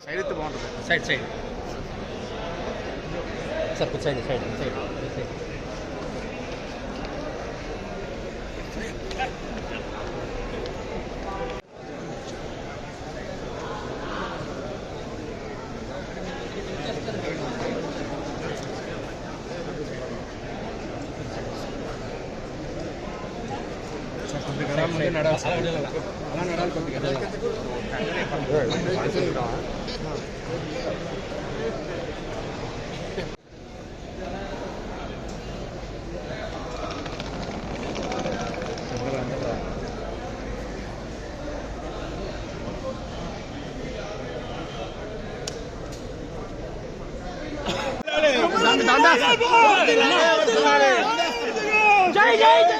Side అయితే బాగుంటుంది side side sir కొంచెం సైడ్ సైడ్ సైడ్ సైడ్ కొద్దిగా ముందే నడాలి sir. Dale, dale, dale. Jai Jai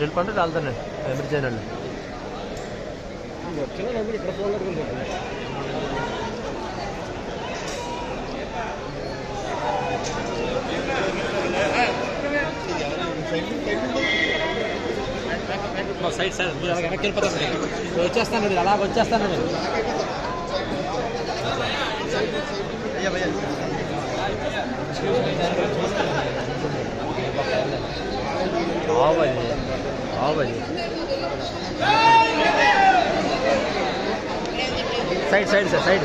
help అంటే వెళ్తాను ఎమిడి చేయాలండి ఇక్కడ ఒక సైడ్ సార్ మీరు వెనక్కి వచ్చేస్తాను మీరు వచ్చేస్తాను మీరు సైడ్ సైడ్ సార్ సైడ్.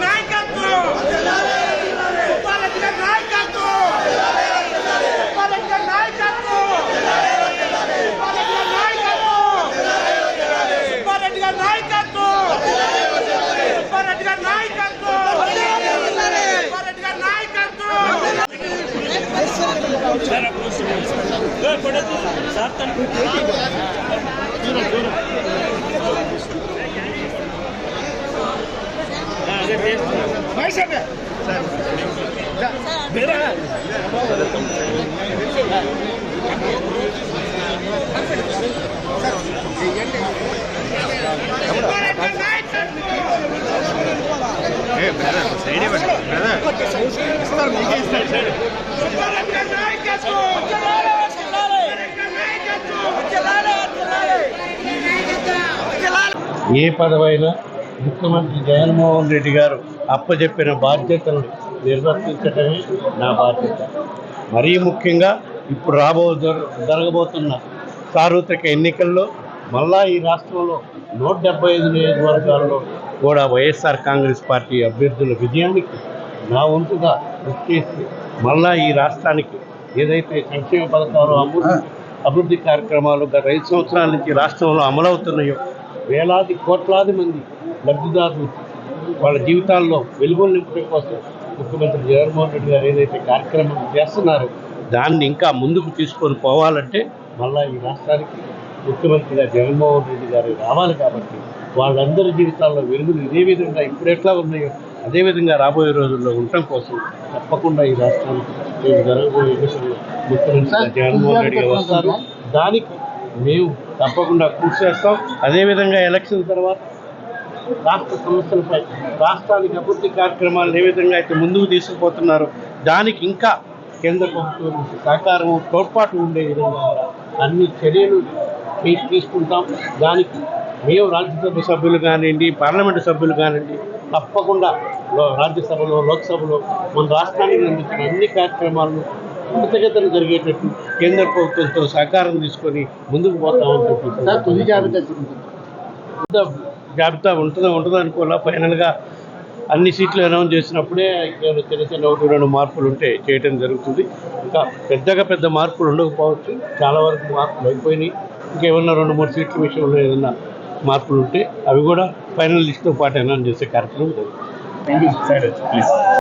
నాయకత్వం! Then approach the board. Go ahead, put it. Sir, then. भाई साहब मेरा ಸೈಡ್ ఏ పదవైనా ముఖ్యమంత్రి జగన్మోహన్ రెడ్డి గారు అప్పచెప్పిన బాధ్యతను నిర్వర్తించటమే నా బాధ్యత. మరీ ముఖ్యంగా ఇప్పుడు రాబో జరగబోతున్న సార్వత్రిక ఎన్నికల్లో మళ్ళా ఈ రాష్ట్రంలో నూట డెబ్బై ఐదు నియోజకవర్గాల్లో కూడా వైఎస్ఆర్ కాంగ్రెస్ పార్టీ అభ్యర్థుల విజయానికి నా వంతుగా కృషి చేసి మళ్ళా ఈ రాష్ట్రానికి ఏదైతే సంక్షేమ పథకాలు అభివృద్ధి అభివృద్ధి కార్యక్రమాలు గత ఐదు సంవత్సరాల నుంచి రాష్ట్రంలో అమలవుతున్నాయో వేలాది కోట్లాది మంది లబ్ధిదారులు వాళ్ళ జీవితాల్లో వెలుగులు నింపడం కోసం ముఖ్యమంత్రి జగన్మోహన్ రెడ్డి గారు ఏదైతే కార్యక్రమం చేస్తున్నారో దాన్ని ఇంకా ముందుకు తీసుకొని పోవాలంటే మళ్ళా ఈ రాష్ట్రానికి ముఖ్యమంత్రిగా జగన్మోహన్ రెడ్డి గారు రావాలి కాబట్టి వాళ్ళందరి జీవితాల్లో వెలుగులు ఇదే విధంగా ఇప్పుడు ఎట్లా ఉన్నాయో అదే విధంగా రాబోయే రోజుల్లో ఉండటం కోసం తప్పకుండా ఈ రాష్ట్రానికి జరగబోయే ముఖ్యమంత్రి జగన్మోహన్ రెడ్డి గారు వస్తారు. దానికి మేము తప్పకుండా కృషి చేస్తాం. అదేవిధంగా ఎలక్షన్ తర్వాత రాష్ట్ర సమస్యలపై రాష్ట్రానికి అభివృద్ధి కార్యక్రమాలు ఏ విధంగా అయితే ముందుకు తీసుకుపోతున్నారో దానికి ఇంకా కేంద్ర ప్రభుత్వం సహకారం తోడ్పాటు ఉండే విధంగా అన్ని చర్యలు తీసుకుంటాం. దానికి మేము రాజ్యసభ సభ్యులు కానివ్వండి పార్లమెంటు సభ్యులు కానివ్వండి తప్పకుండా రాజ్యసభలో లోక్సభలో మన రాష్ట్రానికి అందించిన అన్ని కార్యక్రమాలను కృతజ్ఞతలు జరిగేటట్టు కేంద్ర ప్రభుత్వంతో సహకారం తీసుకొని ముందుకు పోతామని చెప్పి తొలి జాబితా జాబితా ఉంటుందో ఉంటుందో అనుకోవాలా? ఫైనల్గా అన్ని సీట్లు అనౌన్స్ చేసినప్పుడే చిన్న చిన్న ఒకటి రెండు మార్పులు ఉంటే చేయటం జరుగుతుంది. ఇంకా పెద్దగా పెద్ద మార్పులు ఉండకపోవచ్చు. చాలా వరకు మార్పులు అయిపోయినాయి. ఇంకేమన్నా రెండు మూడు సీట్ల విషయంలో ఏదన్నా మార్పులు ఉంటే అవి కూడా ఫైనల్ లిస్ట్తో పాటు అనౌన్స్ చేసే కార్యక్రమం జరుగుతుంది సైడ్ ప్లీజ్